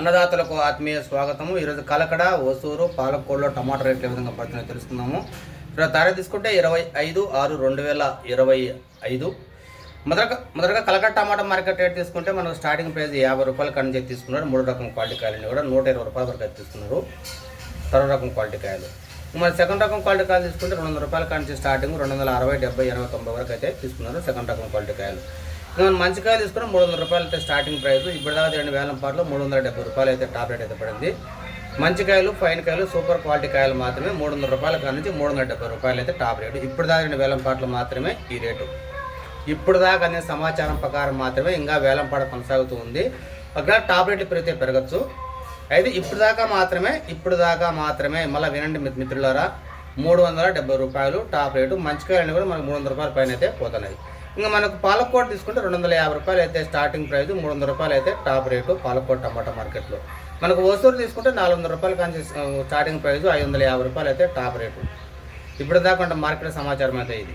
అన్నదాతలకు ఆత్మీయ స్వాగతము. ఈరోజు కలకడ ఓసూరు పాలకోడులో టమాటా రేట్లు ఏ విధంగా పడుతున్నాయో తెలుసుకుందాము. ఇక్కడ తారీఖు తీసుకుంటే ఇరవై ఐదు ఆరు రెండు వేల ఇరవై ఐదు. మొదటగా మొదటగా కలకడ టమాటా మార్కెట్ రేట్ తీసుకుంటే మనకు స్టార్టింగ్ ప్రైస్ యాభై రూపాయలు కన్నా చెప్పి తీసుకున్నారు. మూడు రకం క్వాలిటీ కాయలని కూడా నూట ఇరవై రూపాయల వరకు తీసుకున్నారు. తర్వాత రకం క్వాలిటీ కాయలు. మరి సెకండ్ రకం క్వాలిటీ కాయలు తీసుకుంటే రెండు వందల రూపాయల కానించి స్టార్టింగ్ రెండు వందల అరవై డెబ్బై ఎనభై తొంభై వరకు అయితే తీసుకున్నారు సెకండ్ రకం క్వాలిటీ కాయలు. మనం మంచి కాయలు తీసుకుని మూడు వందల రూపాయలు అయితే స్టార్టింగ్ ప్రైస్ ఇప్పుడు దాకా రెండు వేల పాటలు మూడు వందల డెబ్బై రూపాయలు అయితే టాబ్లెట్ అయితే పడింది. మంచి కాయలు ఫైన్ కాయలు సూపర్ క్వాలిటీ కాయలు మాత్రమే మూడు వందల రూపాయల కాడ నుంచి మూడు వందల డెబ్బై రూపాయలు అయితే టాప్ రేటు ఇప్పుడు దాకా రెండు వేలం పాటలు మాత్రమే ఈ రేటు ఇప్పుడు దాకా అనే సమాచారం ప్రకారం మాత్రమే ఇంకా వేలంపాట కొనసాగుతూ ఉంది. అక్కడ టాప్ రేట్లు పెరిగితే పెరగచ్చు. అయితే ఇప్పుడు దాకా మాత్రమే ఇప్పుడు దాకా మాత్రమే మళ్ళీ వినండి మిత్రులారా మూడు వందల డెబ్బై రూపాయలు టాప్ రేటు మంచికాయలు కూడా మనకు మూడు వందల రూపాయల పైన అయితే పోతున్నాయి. ఇంకా మనకు పాలకోట తీసుకుంటే రెండు వందల యాభై రూపాయలు అయితే స్టార్టింగ్ ప్రైస్ మూడు వందల రూపాయలు అయితే టాప్ రేటు పాలకోట టమాటా మార్కెట్లో. మనకు ఓసూరు తీసుకుంటే నాలుగు వందల రూపాయలు కానీ స్టార్టింగ్ ప్రైస్ ఐదు వందల యాభై రూపాయలు అయితే టాప్ రేటు ఇప్పుడు దాకా మార్కెట్ సమాచారం అయితే ఇది.